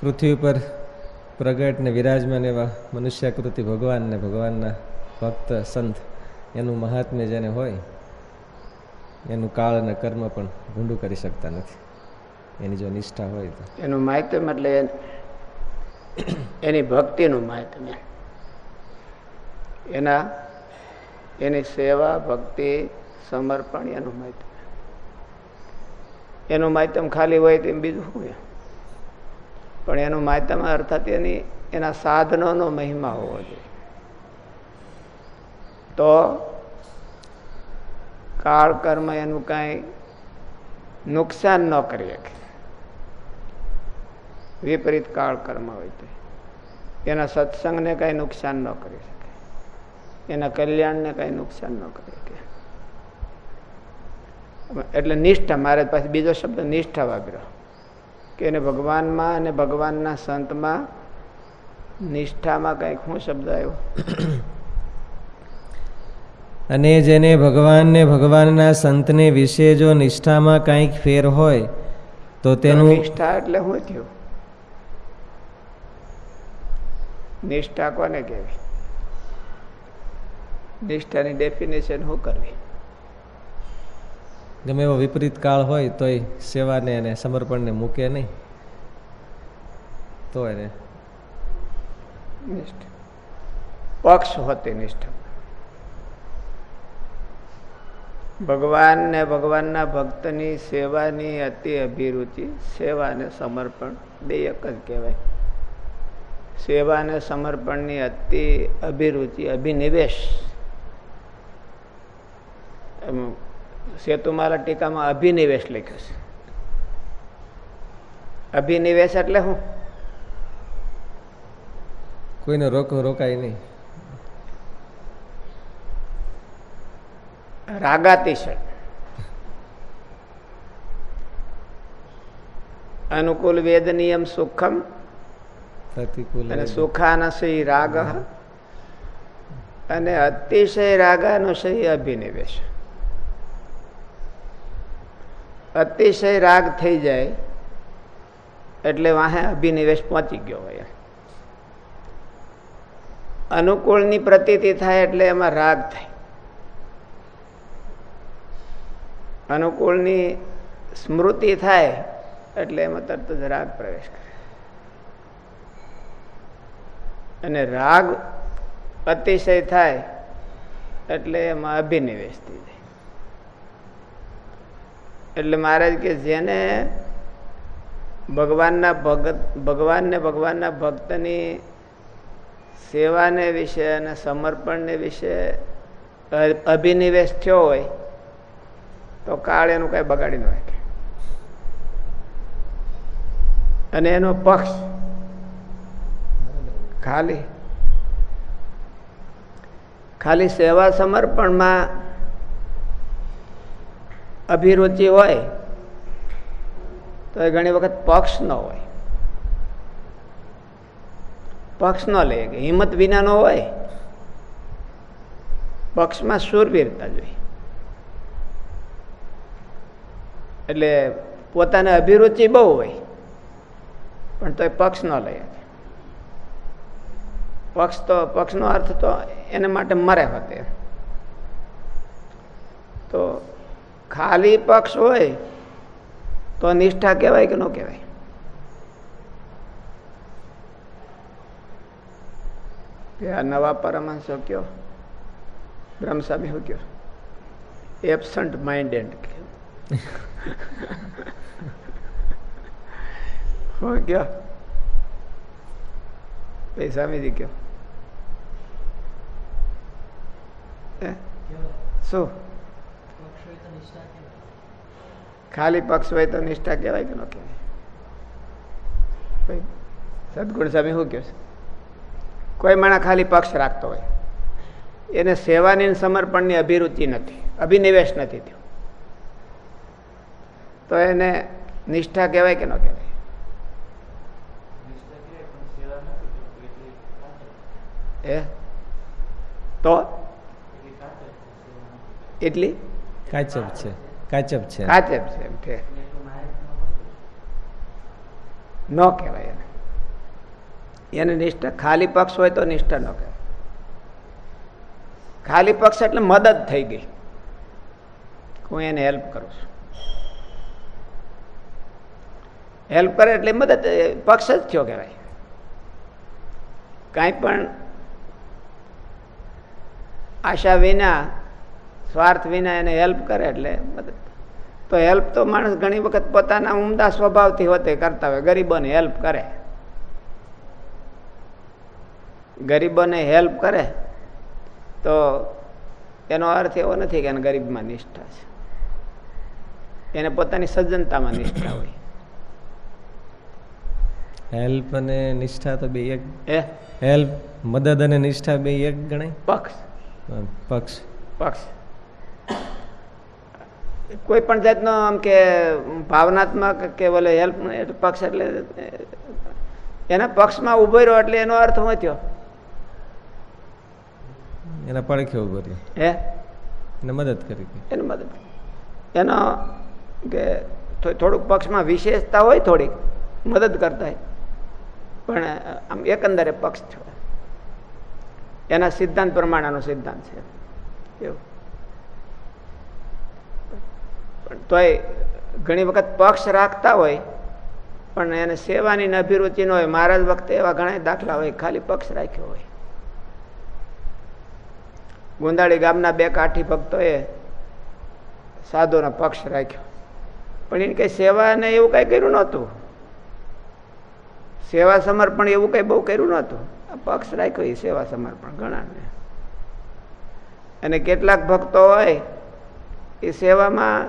પૃથ્વી પર પ્રગટ ને વિરાજમાન એવા મનુષ્યાકૃતિ ભગવાન ને ભગવાનના ભક્ત, સંત એનું મહાત્મ્ય જેને હોય, એનું કાળ અને કર્મ પણ ભૂંડું કરી શકતા નથી. એની જો નિષ્ઠા હોય તો. એનું માહિતમ એટલે એની ભક્તિનું માહિતમ એના, એની સેવા, ભક્તિ, સમર્પણ એનું માહિતમ. એનું માહિતમ ખાલી હોય તેમ બીજું હોય પણ એનું માહિત્યમ અર્થાત એની, એના સાધનોનો મહિમા હોવો જોઈએ. તો કાળ કર્મ એનું કાંઈ નુકસાન ન કરી શકે. વિપરીત કાળ કર્મ હોય તો. એના સત્સંગને કાંઈ નુકસાન ન કરી શકે. એના કલ્યાણને કાંઈ નુકસાન ન કરી શકે. એટલે નિષ્ઠા, મારે પાસે બીજો શબ્દ નિષ્ઠા વાપર્યો. કે એને ભગવાનમાં અને ભગવાનના સંતમાં નિષ્ઠામાં કંઈક હું શબ્દ આવ્યો. અને જેને ભગવાનને ભગવાનના સંતને વિશે જો નિષ્ઠામાં કંઈક ફેર હોય તો તેનું નિષ્ઠા એટલે શું થયું? નિષ્ઠા કોને કહેવી નિષ્ઠાની ડેફિનેશન શું કરવી? ગમે એવો વિપરીત કાળ હોય તોય સેવાને અને સમર્પણને મૂકે નહીં. તો એને પક્ષ હોતી નિષ્ઠા. ભગવાન ને ભગવાનના ભક્તની સેવાની અતિ અભિરુચિ સેવા અને સમર્પણ બે એક જ કહેવાય. સેવા અને સમર્પણની અતિ અભિરુચિ, અભિનિવેશ. એમ સેતુમાલા ટીકામાં અભિનિવેશ લખ્યો છે. અભિનિવેશ એટલે શું કોઈને રોકો રોકાય નહીં. રાગાતિશય. અનુકૂલ વેદ નિયમ સુખમ પ્રતિકૂલ અને સુખાનશય રાગ અને અતિશય રાગાનુશય અભિનિવેશ. અતિશય રાગ થઈ જાય એટલે વાહે અભિનિવેશ પહોંચી ગયો હોય. અનુકૂળની પ્રતીતિ થાય એટલે એમાં રાગ થાય. અનુકૂળની સ્મૃતિ થાય એટલે એમાં તરત જ રાગ પ્રવેશ કરે. અને રાગ અતિશય થાય એટલે એમાં અભિનિવેશ થઈ જાય. એટલે મહારાજ કે જેને ભગવાનના ભગત, ભગવાનને ભગવાનના ભક્તની સેવાને વિશે અને સમર્પણને વિશે અભિનિવેશ થયો હોય, તો કાળ એનું કઈ બગાડી ન શકે. અને એનો પક્ષ ખાલી ખાલી સેવા સમર્પણમાં અભિરુચિ હોય, તો એ ઘણી વખત પક્ષ ન હોય. પક્ષ ન લે કે હિંમત વિનાનો હોય. પક્ષમાં શૂરવીરતા જોઈએ. એટલે પોતાને અભિરુચિ બહુ હોય, પણ તો પક્ષ ન લઈ પક્ષ તો, પક્ષનો અર્થ તો એને માટે મરે હોતે. તો ખાલી પક્ષ હોય તો નિષ્ઠા કહેવાય કે ન કહેવાય કે આ નવા પરમાંશો કયો બ્રહ્મસ્વામી શું કયો એબસન્ટ માઇન્ડેડ શું કયો ભાઈ સ્વામીજી કયો હે? શું ખાલી પક્ષ હોય તો નિષ્ઠા કહેવાય કે ન કહેવાય? સદગુણ સ્વામી શું કહે છે? કોઈ માણસ ખાલી પક્ષ રાખતો હોય. એને સેવાની સમર્પણની અભિરુચિ નથી અભિનિવેશ નથી થયો. તો એને નિષ્ઠા કહેવાય કે ન કહેવાય? એ તો. એટલી? કાચબ છે કાચબ છે. કાચબ છે એમ કે ન કહેવાય એને. એને નિષ્ઠા, ખાલી પક્ષ હોય તો નિષ્ઠા ન કહેવાય. ખાલી પક્ષ એટલે મદદ થઈ ગઈ. હું એને હેલ્પ કરું છું. હેલ્પ કરે એટલે મદદ પક્ષ જ થયો કહેવાય. કાંઈ પણ આશા વિના સ્વાર્થ વિના એને હેલ્પ કરે એટલે મદદ તો હેલ્પ તો માણસ ઘણી વખત પોતાના ઉમદા સ્વભાવથી હોતે કરતા હોય. ગરીબોને હેલ્પ કરે. ગરીબોને હેલ્પ કરે તો એનો અર્થ એવો નથી કે એને ગરીબમાં નિષ્ઠા છે. એને પોતાની સજ્જનતામાં નિષ્ઠા હોય. હેલ્પ અને નિષ્ઠા તો બે એક એ હેલ્પ મદદ અને નિષ્ઠા બે એક ગણાય? પક્ષ. પક્ષ. પક્ષ. કોઈ પણ જાતનો આમ કે ભાવનાત્મક કે બોલે હેલ્પ પક્ષ એટલે એના પક્ષમાં ઊભો રહ્યો એટલે એનો અર્થ શું થયો? એના પડખે ઊભો રહ્યો. હે? એને મદદ કરી એની મદદ એનો કે થોડુંક પક્ષમાં વિશેષતા હોય થોડીક મદદ કરતા હોય. પણ આમ એકંદરે પક્ષ થયો એના સિદ્ધાંત પ્રમાણેનો સિદ્ધાંત છે. એવું. તોય ઘણી વખત પક્ષ રાખતા હોય, પણ એને સેવાની અભિરુચિ ન હોય. મહારાજ વખતે એવા ઘણા દાખલા હોય, ખાલી પક્ષ રાખ્યો હોય. ગુંદાળી ગામના બે કાઠી ભક્તોએ સાધુનો પક્ષ રાખ્યો. પણ એને કઈ સેવા ને એવું કઈ કર્યું નહોતું. સેવા સમર્પણ એવું કઈ બહુ કર્યું નહોતું. પક્ષ રાખ્યો એ સેવા સમર્પણ ઘણાને. અને કેટલાક ભક્તો હોય, એ સેવામાં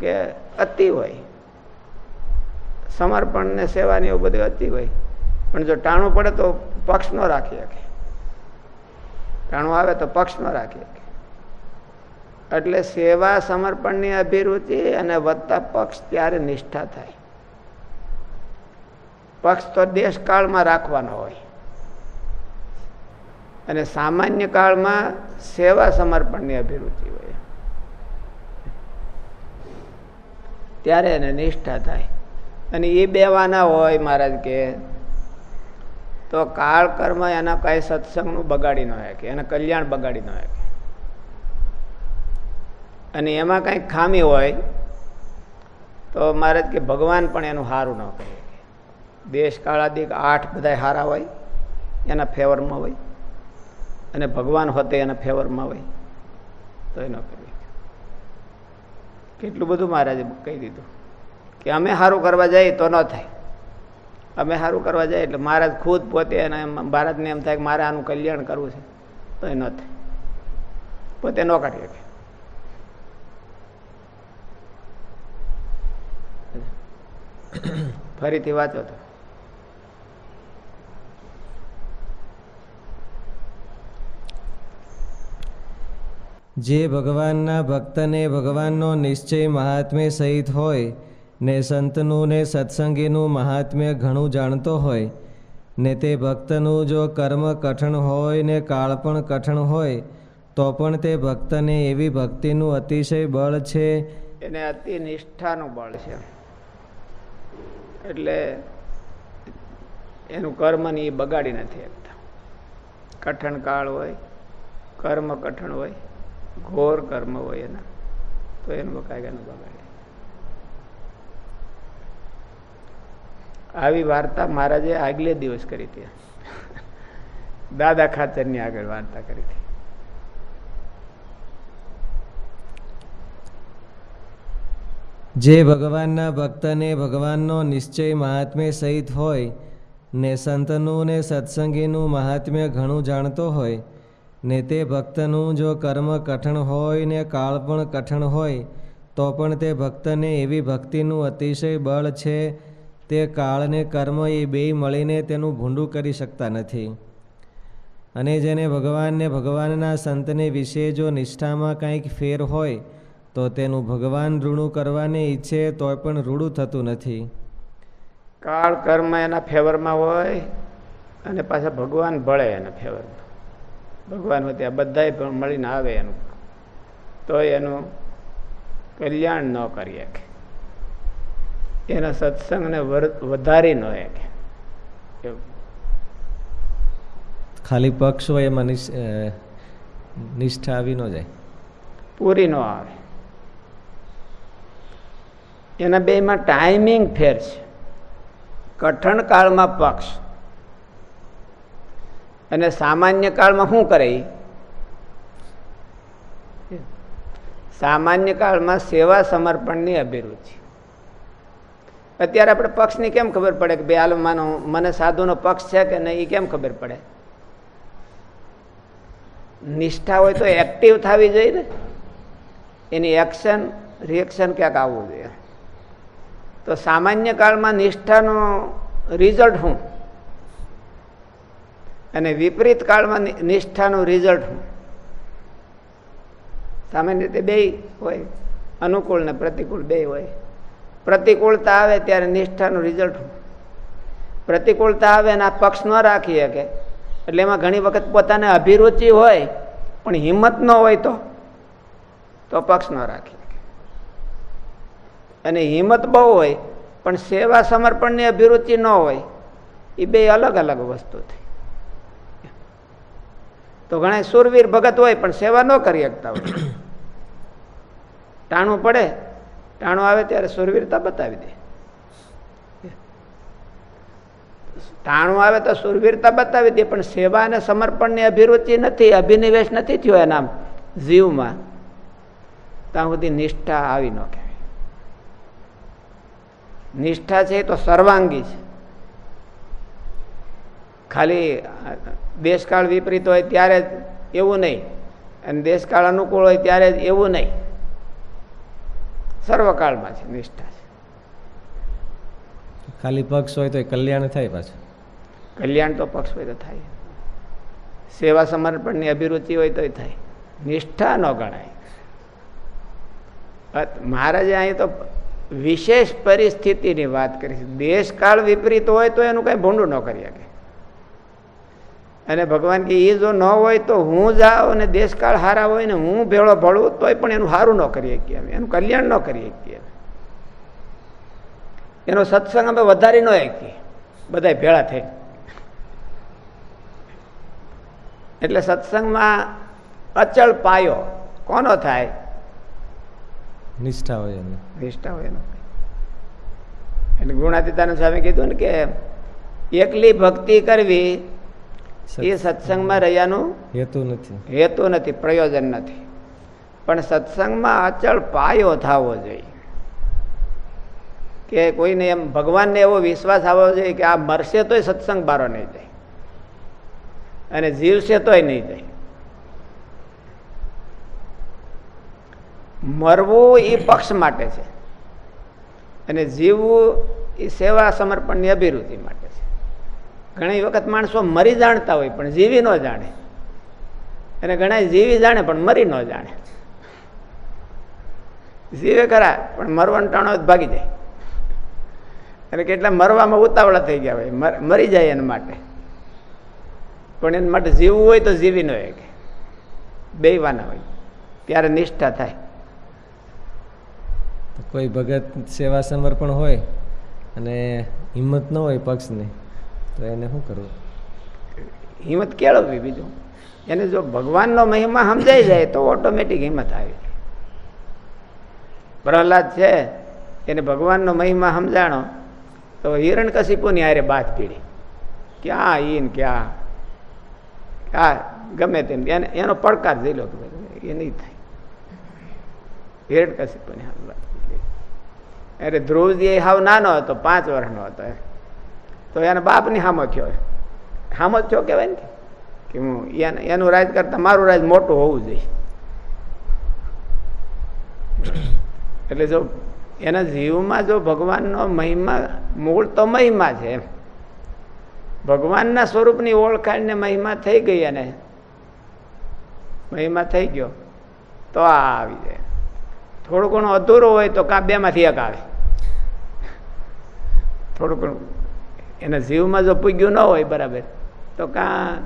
કે અતિ હોય. સમર્પણ ને સેવાની એવું બધું અતિ હોય. પણ જો ટાણું પડે તો પક્ષ ન રાખી શકે. ટાણું આવે તો પક્ષ ન રાખી શકે. એટલે સેવા સમર્પણની અભિરુચિ અને વધતા પક્ષ ત્યારે નિષ્ઠા થાય. પક્ષ તો દેશકાળમાં રાખવાનો હોય. અને સામાન્ય કાળમાં સેવા સમર્પણની અભિરુચિ હોય. ત્યારે એને નિષ્ઠા થાય. અને એ બેવાના હોય મહારાજ કે, તો કાળ કર્મ એના કઈ સત્સંગનું બગાડી ન શકે, એને કલ્યાણ બગાડી ન શકે. અને એમાં કંઈક ખામી હોય, તો મહારાજ કે ભગવાન પણ એનું સારું ન કરે દેશ કાળાદિક આઠ બધા સારા હોય, એના ફેવરમાં હોય. અને ભગવાન હોતે એના ફેવરમાં હોય તો એ ન કરી. કેટલું બધું મહારાજે કહી દીધું કે અમે સારું કરવા જઈએ તો ન થાય. અમે સારું કરવા જઈએ એટલે મહારાજ ખુદ પોતે એને એમ ભારતને એમ થાય કે મારે આનું કલ્યાણ કરવું છે તો એ ન થાય. પોતે ન કરી શકે. ફરીથી વાંચો તો. જે ભગવાનના ભક્તને ભગવાનનો નિશ્ચય મહાત્મ્ય સહિત હોય, ને સંતનું ને સત્સંગીનું મહાત્મ્ય ઘણું જાણતો હોય, ને તે ભક્તનું જો કર્મ કઠણ હોય ને કાળ પણ કઠણ હોય, તો પણ તે ભક્તને એવી ભક્તિનું અતિશય બળ છે. એને અતિ નિષ્ઠાનું બળ છે. એટલે એનું કર્મ ને એ બગાડી નથી શકતા. કઠણ કાળ હોય, કર્મ કઠણ હોય ઘોર કર્મ હોય એના. તો એનું એનું બગાડે આવી. વાર્તા મહારાજે આગલે દિવસ કરી હતી. દાદા ખાચરની આગળ વાર્તા કરી હતી. જે ભગવાનના ભક્તને ભગવાનનો નિશ્ચય મહાત્મ્ય સહિત હોય, ને સંતનું ને સત્સંગીનું મહાત્મ્ય ઘણું જાણતો હોય ને તે ભક્તનું જો કર્મ કઠણ હોય ને કાળ પણ કઠણ હોય, તો પણ તે ભક્તને એવી ભક્તિનું અતિશય બળ છે, તે કાળને કર્મ એ બેય મળીને તેનું ભૂંડું કરી શકતા નથી. અને જેને ભગવાનને ભગવાનના સંતને વિશે જો નિષ્ઠામાં કંઈક ફેર હોય, તો તેનું ભગવાન ઋણું કરવાને ઈચ્છે તોય પણ રૂડું થતું નથી. કાળ કર્મ એના ફેવરમાં હોય, અને પાછા ભગવાન ભળે એના ફેવરમાં ભગવાન હોય ત્યાં બધાય પણ મળીને આવે એનું. તો એનું કલ્યાણ ન કરી શકે. એના સત્સંગને વધારી ન શકે. ખાલી પક્ષ હોય એમાં નિષ્ઠા આવી ન જાય. પૂરી ન આવે. એના બેમાં ટાઈમિંગ ફેર છે. કઠણ કાળમાં પક્ષ. અને સામાન્ય કાળમાં શું કરે? સામાન્ય કાળમાં સેવા સમર્પણની અભિરુચિ. અત્યારે આપણે પક્ષની કેમ ખબર પડે કે બે આલમાનો મને સાધુનો પક્ષ છે કે નહીં એ કેમ ખબર પડે? નિષ્ઠા હોય તો એક્ટિવ થવી જોઈએ ને. એની એક્શન રિએક્શન ક્યાંક આવવું જોઈએ. તો સામાન્ય કાળમાં નિષ્ઠાનો રિઝલ્ટ શું? અને વિપરીત કાળમાં નિષ્ઠાનું રિઝલ્ટ હું. સામાન્ય રીતે બે હોય. અનુકૂળ ને પ્રતિકૂળ બે હોય. પ્રતિકૂળતા આવે ત્યારે નિષ્ઠાનું રિઝલ્ટ પ્રતિકૂળતા આવે અને આ પક્ષ ન રાખી શકે. એટલે એમાં ઘણી વખત પોતાને અભિરુચિ હોય, પણ હિંમત ન હોય તો તો પક્ષ ન રાખી શકે. અને હિંમત બહુ હોય, પણ સેવા સમર્પણની અભિરુચિ ન હોય એ બે અલગ અલગ વસ્તુ થઈ. તો ઘણા સુરવીર ભગત હોય, પણ સેવા ન કરી શકતા હોય. ટાણું પડે, ટાણું આવે ત્યારે સુરવીરતા બતાવી દે. ટાણું આવે તો સુરવીરતા બતાવી દે, પણ સેવા અને સમર્પણની અભિરુચિ નથી, અભિનિવેશ નથી થયો એના જીવમાં. ત્યાં સુધી નિષ્ઠા આવી ન કહેવાય. નિષ્ઠા છે તો સર્વાંગી છે. ખાલી દેશકાળ વિપરીત હોય ત્યારે જ એવું નહીં. અને દેશકાળ અનુકૂળ હોય ત્યારે જ એવું નહીં. સર્વકાળમાં છે નિષ્ઠા છે. ખાલી પક્ષ હોય તો એ કલ્યાણ થાય પાછું. કલ્યાણ તો પક્ષ હોય તો થાય. સેવા સમર્પણની અભિરુચિ હોય તોય થાય. નિષ્ઠા ન ગણાય. મહારાજે અહીં તો વિશેષ પરિસ્થિતિની વાત કરી છે. દેશકાળ વિપરીત હોય તો એનું કઈ ભૂંડું ન કરી શકે. અને ભગવાન કે એ જો ન હોય તો હું જાઉં અને દેશકાળ હારા હોય ને હું ભેળો ભળું તોય પણ એનું સારું ન કરી શકીએ અમે. એનું કલ્યાણ ન કરી શકીએ એનો સત્સંગ અમે વધારી ન શકીએ બધા ભેળા થઈ. એટલે સત્સંગમાં અચળ પાયો કોનો થાય? નિષ્ઠા હોય એની. નિષ્ઠા હોય એનો. એટલે ગુણાતીતાનંદ સ્વામી કીધું ને કે એકલી ભક્તિ કરવી એ સત્સંગમાં રહ્યાનું હેતુ નથી. હેતુ નથી પ્રયોજન નથી. પણ સત્સંગમાં અચળ પાયો થવો જોઈએ. કે કોઈને એમ ભગવાનને એવો વિશ્વાસ આવવો જોઈએ કે આ મરશે તોય સત્સંગ બારો નહીં જાય. અને જીવશે તોય નહીં જાય. મરવું એ પક્ષ માટે છે. અને જીવવું એ સેવા સમર્પણની અભિરુચિ માટે છે. ઘણી વખત માણસો મરી જાણતા હોય, પણ જીવી ન જાણે. અને ઘણા જીવી જાણે, પણ મરી ન જાણે. જીવે ખરા, પણ મરવાનું ટાણો જ ભાગી જાય. અને કેટલા મરવામાં ઉતાવળા થઈ ગયા હોય, મરી જાય એના માટે. પણ એના માટે જીવવું હોય તો જીવી ન હોય કે બેવાના હોય, ત્યારે નિષ્ઠા થાય. કોઈ ભગત સેવા સમર્પણ હોય અને હિંમત ન હોય પક્ષની તો એને શું કરવું? હિંમત કેળવવી બીજું. એને જો ભગવાનનો મહિમા સમજાઈ જાય તો ઓટોમેટિક હિંમત આવી પ્રહલાદ છે, એને ભગવાનનો મહિમા સમજાણો, તો હિરણ કશીપુની હારે બાદ પીડી. ક્યાં ઈન, ક્યાં? ક્યાં? ગમે તેમ. એને, એનો પડકાર જઈ લો કે એ નહીં થાય. હિરણ કશીપુની હારે પીડી. અરે ધ્રુવજી હાવ નાનો હતો, પાંચ વર્ષનો હતો. તો એના બાપની હામો થયો જ થયો કહેવાય ને કે? હું એને- એનું રાજ કરતા મારું રાજ મોટું હોવું જોઈએ. એટલે જો એના જીવમાં જો ભગવાનનો મહિમા, મૂળ તો મહિમા છે એમ. ભગવાનના સ્વરૂપની ઓળખાણને મહિમા થઈ ગઈ અને મહિમા થઈ ગયો. તો આ આવી જાય. થોડું ઘણું અધૂરું હોય તો કાં બેમાંથી એક આવે. થોડું ઘણું એના જીવમાં જો પૂગ્યું ન હોય બરાબર તો કાં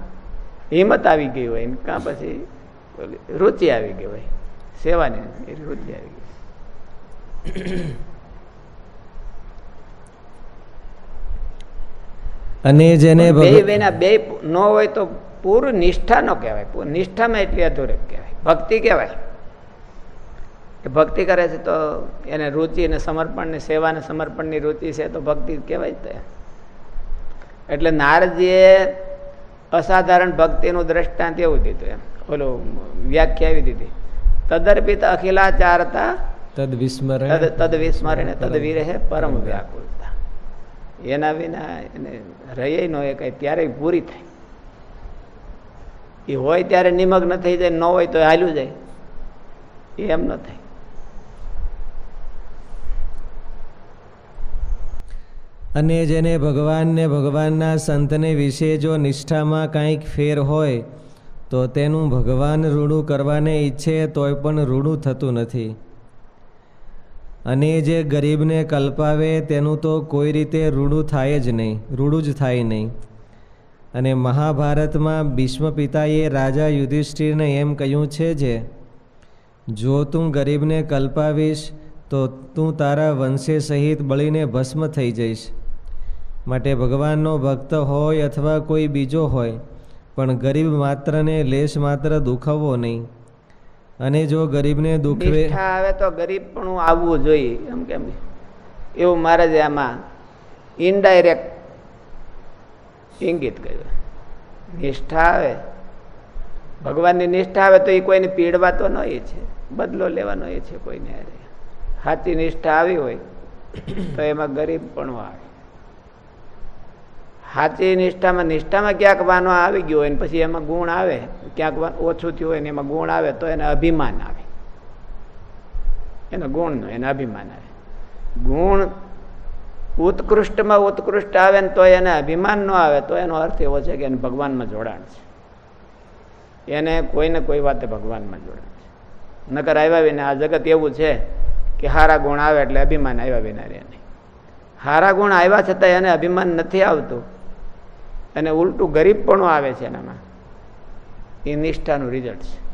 હિંમત આવી ગઈ હોય ને કાં પછી રુચિ આવી ગઈ હોય સેવાની એ રુચિ આવી ગઈ અને જેને બે વિના બે ન હોય તો પૂર નિષ્ઠા ન કહેવાય નિષ્ઠામાં એટલી અધૂરપ કહેવાય ભક્તિ કહેવાય. કે ભક્તિ કરે છે તો એને રુચિ અને સમર્પણ ને સેવા સમર્પણની રુચિ છે તો ભક્તિ કહેવાય જ તે. એટલે નારદજીએ અસાધારણ ભક્તિનું દ્રષ્ટાંત એવું દીધું એમ. ઓલું વ્યાખ્યા એવી દીધી. તદર્પિત અખિલાચારતા તદ વિસ્મરણ. તદ વિસ્મરણે તદ વિરહે પરમ વ્યાકુલતા એના વિના એને રહી ન હોય કઈ ત્યારે પૂરી થાય. એ હોય ત્યારે નિમગ્ન થઈ જાય ન હોય તો હાલ્યું જાય. એ એમ ન થાય. અને જેને ભગવાનને ભગવાનના સંતને વિશે જો નિષ્ઠામાં કાંઈક ફેર હોય, તો તેનું ભગવાન ઋણું કરવાને ઈચ્છે તોય પણ ઋણું થતું નથી. અને જે ગરીબને કલ્પાવે તેનું તો કોઈ રીતે ઋણું થાય જ નહીં ઋણું જ થાય નહીં. અને મહાભારતમાં ભીષ્મ પિતાએ રાજા યુધિષ્ઠિરને એમ કહ્યું છે જે, જો તું ગરીબને કલ્પાવીશ, તો તું તારા વંશે સહિત બળીને ભસ્મ થઈ જઈશ. માટે ભગવાનનો ભક્ત હોય અથવા કોઈ બીજો હોય, પણ ગરીબ માત્રને લેશ માત્ર દુખવવો નહીં. અને જો ગરીબને દુખવે આવે તો ગરીબ પણ આવવું જોઈએ, એમ કેમ એવું મહારાજ આમાં ઇનડાયરેક્ટ ઇંગિત કર્યું. નિષ્ઠા આવે. ભગવાનની નિષ્ઠા આવે તો એ કોઈને પીડવા તો ન એ છે. બદલો લેવાનો એ છે કોઈને. સાચી નિષ્ઠા આવી હોય તો એમાં ગરીબ પણ આવે. સાચી નિષ્ઠામાં નિષ્ઠામાં ક્યાંક વાનો આવી ગયો હોય ને પછી એમાં ગુણ આવે, ક્યાંક ઓછું થયું હોય ને એમાં ગુણ આવે, તો એને અભિમાન આવે. એનો ગુણ નો, એને અભિમાન આવે. ગુણ ઉત્કૃષ્ટમાં ઉત્કૃષ્ટ આવે ને તો એને અભિમાન ન આવે, તો એનો અર્થ એવો છે કે એને ભગવાનમાં જોડાણ છે. એને કોઈને કોઈ વાતે ભગવાનમાં જોડાણ છે. નકર આવ્યા વિના આ જગત એવું છે કે હારા ગુણ આવે એટલે અભિમાન આવ્યા વિના રહે નહીં. હારા ગુણ આવ્યા છતાં એને અભિમાન નથી આવતું. અને ઉલટું ગરીબ પણ આવે છે એનામાં. એ નિષ્ઠાનું રિઝલ્ટ છે.